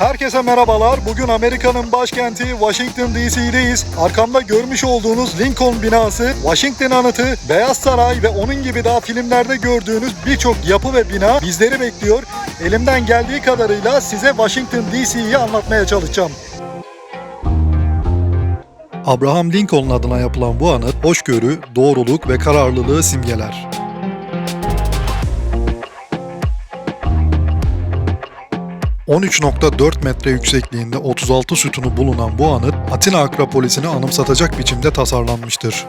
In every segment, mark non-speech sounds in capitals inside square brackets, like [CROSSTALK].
Herkese merhabalar. Bugün Amerika'nın başkenti Washington DC'deyiz. Arkamda görmüş olduğunuz Lincoln binası, Washington anıtı, Beyaz Saray ve onun gibi daha filmlerde gördüğünüz birçok yapı ve bina bizleri bekliyor. Elimden geldiği kadarıyla size Washington DC'yi anlatmaya çalışacağım. Abraham Lincoln adına yapılan bu anıt hoşgörü, doğruluk ve kararlılığı simgeler. ...13.4 metre yüksekliğinde 36 sütunu bulunan bu anıt... ...Atina Akropolisini anımsatacak biçimde tasarlanmıştır.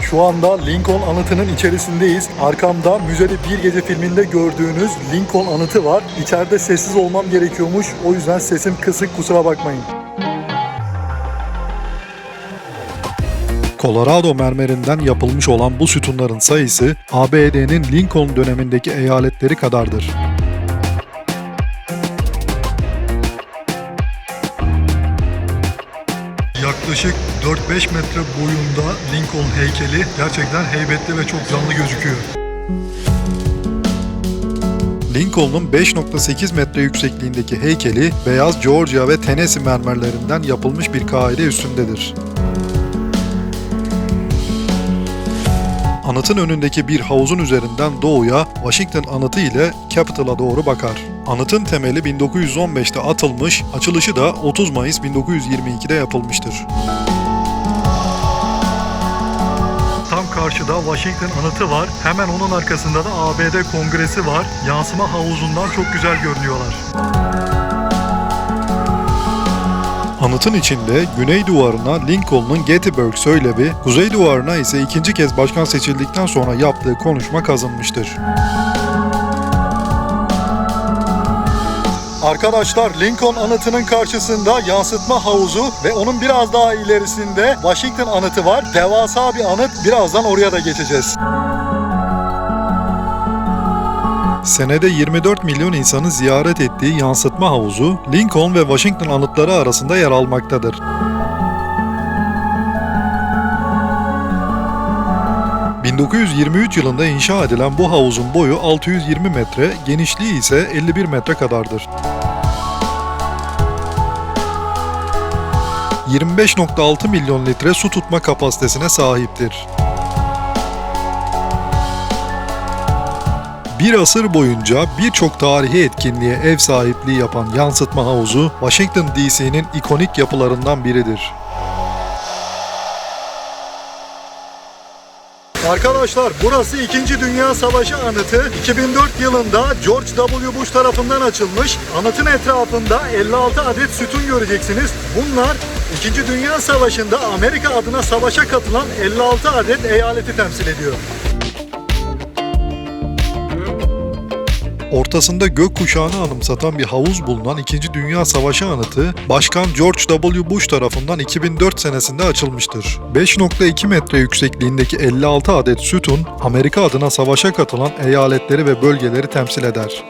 Şu anda Lincoln anıtının içerisindeyiz. Arkamda Müzede Bir Gece filminde gördüğünüz Lincoln anıtı var. İçeride sessiz olmam gerekiyormuş. O yüzden sesim kısık kusura bakmayın. Colorado mermerinden yapılmış olan bu sütunların sayısı ABD'nin Lincoln dönemindeki eyaletleri kadardır. Yaklaşık 4-5 metre boyunda Lincoln heykeli gerçekten heybetli ve çok canlı gözüküyor. Lincoln'un 5.8 metre yüksekliğindeki heykeli beyaz Georgia ve Tennessee mermerlerinden yapılmış bir kaide üstündedir. Anıtın önündeki bir havuzun üzerinden doğuya Washington anıtı ile Capitol'a doğru bakar. Anıtın temeli 1915'te atılmış, açılışı da 30 Mayıs 1922'de yapılmıştır. Tam karşıda Washington anıtı var. Hemen onun arkasında da ABD Kongresi var. Yansıma havuzundan çok güzel görünüyorlar. Anıtın içinde güney duvarına Lincoln'un Gettysburg söylevi, kuzey duvarına ise ikinci kez başkan seçildikten sonra yaptığı konuşma kazınmıştır. Arkadaşlar Lincoln anıtının karşısında yansıtma havuzu ve onun biraz daha ilerisinde Washington anıtı var. Devasa bir anıt. Birazdan oraya da geçeceğiz. Senede 24 milyon insanın ziyaret ettiği yansıtma havuzu, Lincoln ve Washington anıtları arasında yer almaktadır. ...1923 yılında inşa edilen bu havuzun boyu 620 metre, genişliği ise 51 metre kadardır. 25.6 milyon litre su tutma kapasitesine sahiptir. Bir asır boyunca birçok tarihi etkinliğe ev sahipliği yapan yansıtma havuzu, Washington DC'nin ikonik yapılarından biridir. Arkadaşlar burası 2. Dünya Savaşı anıtı. 2004 yılında George W. Bush tarafından açılmış. Anıtın etrafında 56 adet sütun göreceksiniz. Bunlar 2. Dünya Savaşı'nda Amerika adına savaşa katılan 56 adet eyaleti temsil ediyor. Ortasında gök kuşağını anımsatan bir havuz bulunan 2. Dünya Savaşı anıtı, Başkan George W. Bush tarafından 2004 senesinde açılmıştır. 5.2 metre yüksekliğindeki 56 adet sütun, Amerika adına savaşa katılan eyaletleri ve bölgeleri temsil eder.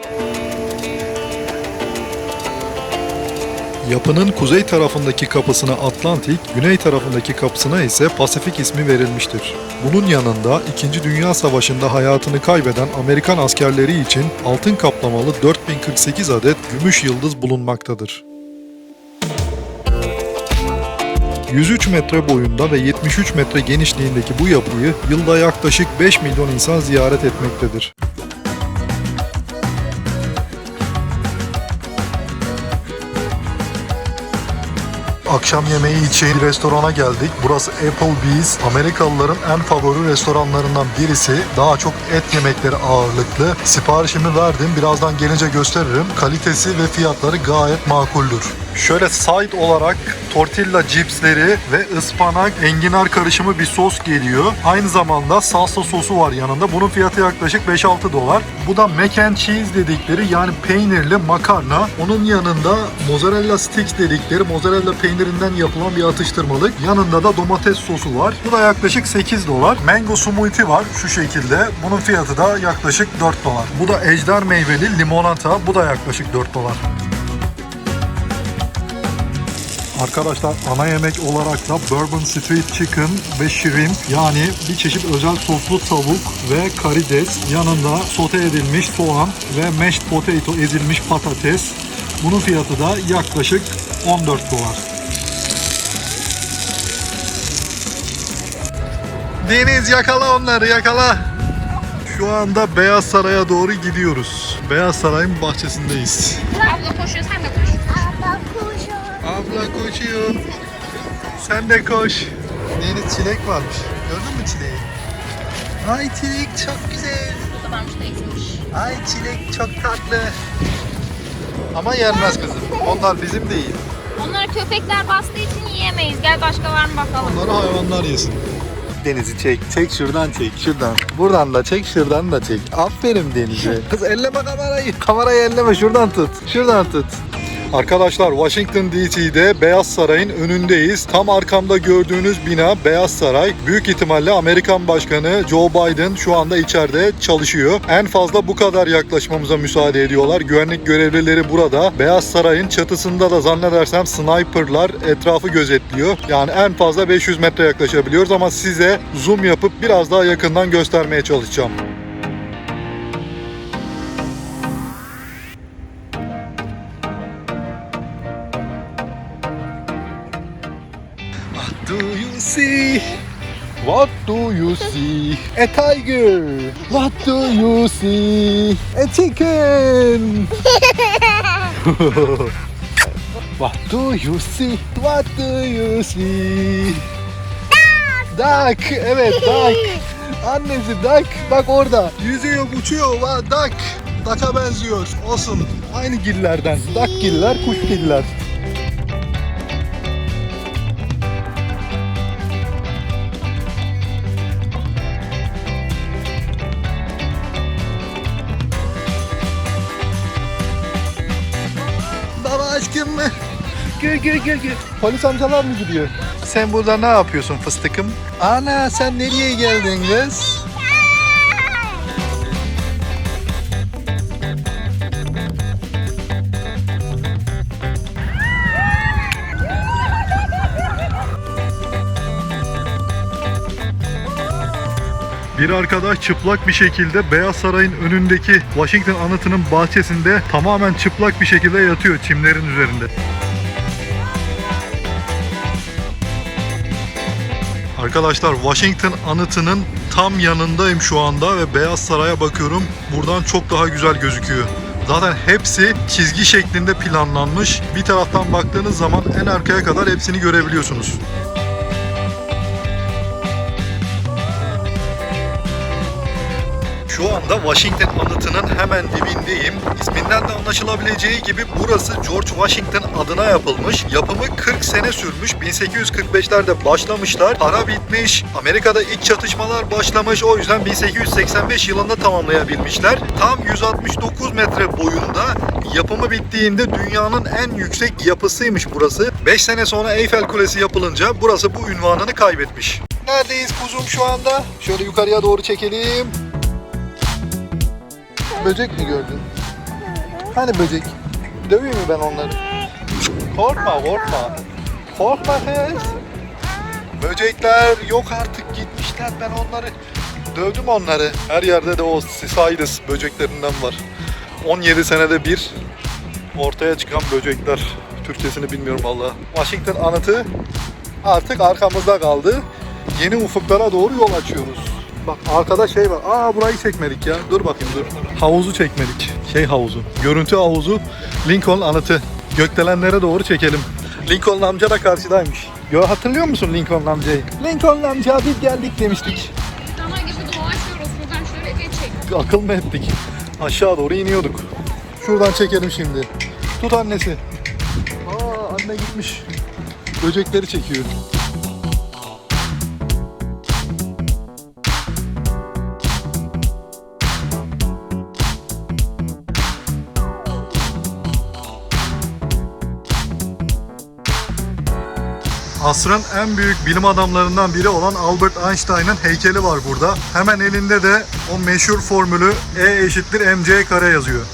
Yapının kuzey tarafındaki kapısına Atlantik, güney tarafındaki kapısına ise Pasifik ismi verilmiştir. Bunun yanında 2. Dünya Savaşı'nda hayatını kaybeden Amerikan askerleri için altın kaplamalı 4048 adet gümüş yıldız bulunmaktadır. 103 metre boyunda ve 73 metre genişliğindeki bu yapıyı yılda yaklaşık 5 milyon insan ziyaret etmektedir. Akşam yemeği için restorana geldik. Burası Applebee's. Amerikalıların en favori restoranlarından birisi. Daha çok et yemekleri ağırlıklı. Siparişimi verdim. Birazdan gelince gösteririm. Kalitesi ve fiyatları gayet makuldür. Şöyle side olarak tortilla cipsleri ve ıspanak enginar karışımı bir sos geliyor. Aynı zamanda salsa sosu var yanında. Bunun fiyatı yaklaşık 5-6 dolar. Bu da mac and cheese dedikleri yani peynirli makarna. Onun yanında mozzarella sticks dedikleri mozzarella peynirinden yapılan bir atıştırmalık. Yanında da domates sosu var. Bu da yaklaşık 8 dolar. Mango smoothie var şu şekilde. Bunun fiyatı da yaklaşık 4 dolar. Bu da ejder meyveli limonata. Bu da yaklaşık 4 dolar. Arkadaşlar ana yemek olarak da Bourbon Street Chicken ve Shrimp yani bir çeşit özel soslu tavuk ve karides yanında sote edilmiş soğan ve mashed potato ezilmiş patates. Bunun fiyatı da yaklaşık 14 dolar. Deniz yakala onları yakala. Şu anda Beyaz Saray'a doğru gidiyoruz. Beyaz Saray'ın bahçesindeyiz. Abla koşuyor sen de koş. Abla koşuyor. Sen de koş. Deniz çilek varmış. Gördün mü çileği? Ay çilek çok güzel. Bu da varmış da. Ay çilek çok tatlı. Ama yenmez kızım. Onlar bizim değil. Onları köpekler bastığı için yiyemeyiz. Gel başka var mı bakalım. Onları hayvanlar yesin. Deniz'i çek. Çek şuradan çek. Şuradan. Buradan da çek. Şuradan da çek. Aferin Deniz'e. [LAUGHS] Kız elleme kamerayı. Kamerayı elleme. Şuradan tut. Şuradan tut. Arkadaşlar Washington DC'de Beyaz Saray'ın önündeyiz. Tam arkamda gördüğünüz bina Beyaz Saray. Büyük ihtimalle Amerikan Başkanı Joe Biden şu anda içeride çalışıyor. En fazla bu kadar yaklaşmamıza müsaade ediyorlar. Güvenlik görevlileri burada. Beyaz Saray'ın çatısında da zannedersem sniperlar etrafı gözetliyor. Yani en fazla 500 metre yaklaşabiliyoruz ama size zoom yapıp biraz daha yakından göstermeye çalışacağım. What do you see? A tiger. What do you see? A chicken. [LAUGHS] What do you see? What do you see? Duck. Evet duck. [LAUGHS] Annesi duck. Bak orada. Yüzüyor, uçuyor. Va, Duck. Duck'a benziyor. Olsun. Aynı gillerden. Duck giller, kuş giller. Gel gel gel gel. Polis amcalar mı gidiyor? Sen burada ne yapıyorsun fıstıkım? Ana sen nereye geldin kız? Bir arkadaş çıplak bir şekilde Beyaz Saray'ın önündeki Washington anıtının bahçesinde tamamen çıplak bir şekilde yatıyor çimlerin üzerinde. Arkadaşlar Washington anıtının tam yanındayım şu anda ve Beyaz Saray'a bakıyorum. Buradan çok daha güzel gözüküyor. Zaten hepsi çizgi şeklinde planlanmış. Bir taraftan baktığınız zaman en arkaya kadar hepsini görebiliyorsunuz. Şu anda Washington anıtının hemen dibindeyim. İsminden de anlaşılabileceği gibi burası George Washington adına yapılmış. Yapımı 40 sene sürmüş. 1845'lerde başlamışlar. Para bitmiş. Amerika'da iç çatışmalar başlamış. O yüzden 1885 yılında tamamlayabilmişler. Tam 169 metre boyunda. Yapımı bittiğinde dünyanın en yüksek yapısıymış burası. 5 sene sonra Eyfel Kulesi yapılınca burası bu ünvanını kaybetmiş. Neredeyiz kuzum şu anda? Şöyle yukarıya doğru çekelim. Böcek mi gördün? Hani böcek? Döveyim mi ben onları? Korkma korkma. Korkma kız. Böcekler yok artık gitmişler ben onları dövdüm onları. Her yerde de o Sisaidus böceklerinden var. 17 senede bir ortaya çıkan böcekler. Türkçesini bilmiyorum valla. Washington anıtı artık arkamızda kaldı. Yeni ufuklara doğru yol açıyoruz. Bak arkada şey var. Aa burayı çekmedik ya. Dur bakayım dur. Havuzu çekmedik. Şey havuzu. Görüntü havuzu. Lincoln anıtı. Gökdelenlere doğru çekelim. Lincoln amca da karşıdaymış. Yo, hatırlıyor musun Lincoln amcayı? Lincoln amca biz geldik demiştik. Dana gibi dolaşıyoruz. Buradan şöyle geçecek. Akıl mı ettik? Aşağı doğru iniyorduk. Şuradan çekelim şimdi. Tut annesi. Aa anne gitmiş. Böcekleri çekiyor. Asrın en büyük bilim adamlarından biri olan Albert Einstein'ın heykeli var burada. Hemen elinde de o meşhur formülü E eşittir mc kare yazıyor.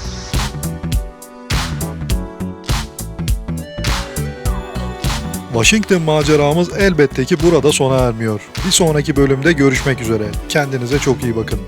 Washington maceramız elbette ki burada sona ermiyor. Bir sonraki bölümde görüşmek üzere. Kendinize çok iyi bakın.